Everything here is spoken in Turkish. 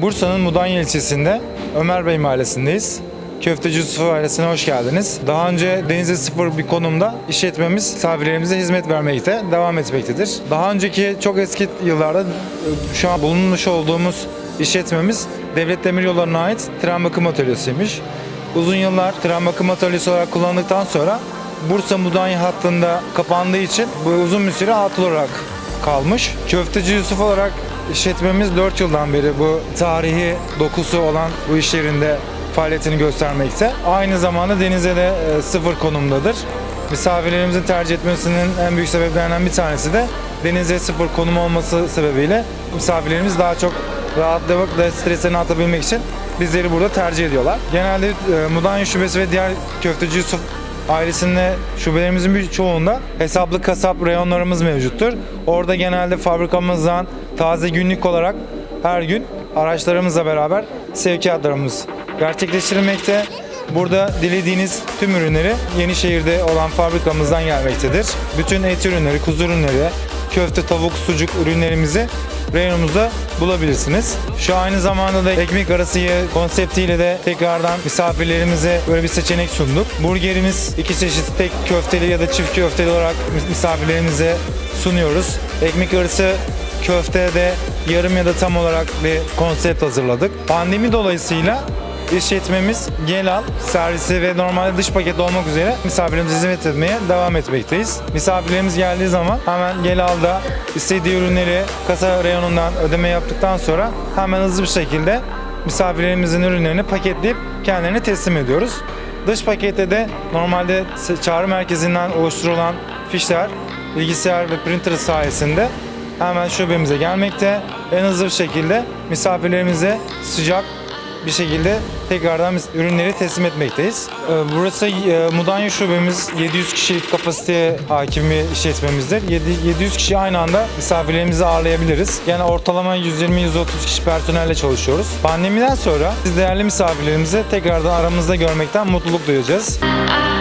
Bursa'nın Mudanya ilçesinde Ömer Bey mahallesindeyiz. Köfteci Yusuf ailesine hoş geldiniz. Daha önce denize sıfır bir konumda işletmemiz misafirlerimize hizmet vermekte devam etmektedir. Daha önceki çok eski yıllarda şu an bulunmuş olduğumuz işletmemiz Devlet Demiryolları'na ait tren bakım atölyesiymiş. Uzun yıllar tren bakım atölyesi olarak kullanıldıktan sonra Bursa Mudanya hattında kapandığı için bu uzun bir süre atıl olarak kalmış. Köfteci Yusuf olarak işletmemiz 4 yıldan beri bu tarihi dokusu olan bu iş yerinde faaliyetini göstermekte. Aynı zamanda denize de e, sıfır konumdadır. Misafirlerimizin tercih etmesinin en büyük sebeplerinden bir tanesi de denize sıfır konum olması sebebiyle misafirlerimiz daha çok rahatlıkla streslerini atabilmek için bizleri burada tercih ediyorlar. Genelde e, Mudanya Şubesi ve diğer köfteci Yusuf ailesinde şubelerimizin bir çoğunda hesaplı kasap reyonlarımız mevcuttur. Orada genelde fabrikamızdan taze günlük olarak her gün araçlarımızla beraber sevkiyatlarımız gerçekleştirilmekte. Burada dilediğiniz tüm ürünleri Yenişehir'de olan fabrikamızdan gelmektedir. Bütün et ürünleri, kuzu ürünleri, köfte, tavuk, sucuk ürünlerimizi reyonumuzda bulabilirsiniz. Şu aynı zamanda da ekmek arası konseptiyle de tekrardan misafirlerimize böyle bir seçenek sunduk. Burgerimiz iki çeşit tek köfteli ya da çift köfteli olarak mis- misafirlerimize sunuyoruz. Ekmek arası köftede yarım ya da tam olarak bir konsept hazırladık. Pandemi dolayısıyla İşletmemiz gel al servisi ve normalde dış paket olmak üzere misafirlerimize hizmet etmeye devam etmekteyiz. Misafirlerimiz geldiği zaman hemen gel alda istediği ürünleri kasa reyonundan ödeme yaptıktan sonra hemen hızlı bir şekilde misafirlerimizin ürünlerini paketleyip kendilerine teslim ediyoruz. Dış pakette de normalde çağrı merkezinden oluşturulan fişler bilgisayar ve printer sayesinde hemen şubemize gelmekte. En hızlı bir şekilde misafirlerimize sıcak bir şekilde tekrardan biz ürünleri teslim etmekteyiz. Ee, Burası e, Mudanya şubemiz 700 kişilik kapasiteye hakim bir işletmemizdir. Yedi- 700 kişi aynı anda misafirlerimizi ağırlayabiliriz. Yani ortalama 120-130 kişi personelle çalışıyoruz. Pandemiden sonra biz değerli misafirlerimizi tekrardan aramızda görmekten mutluluk duyacağız. I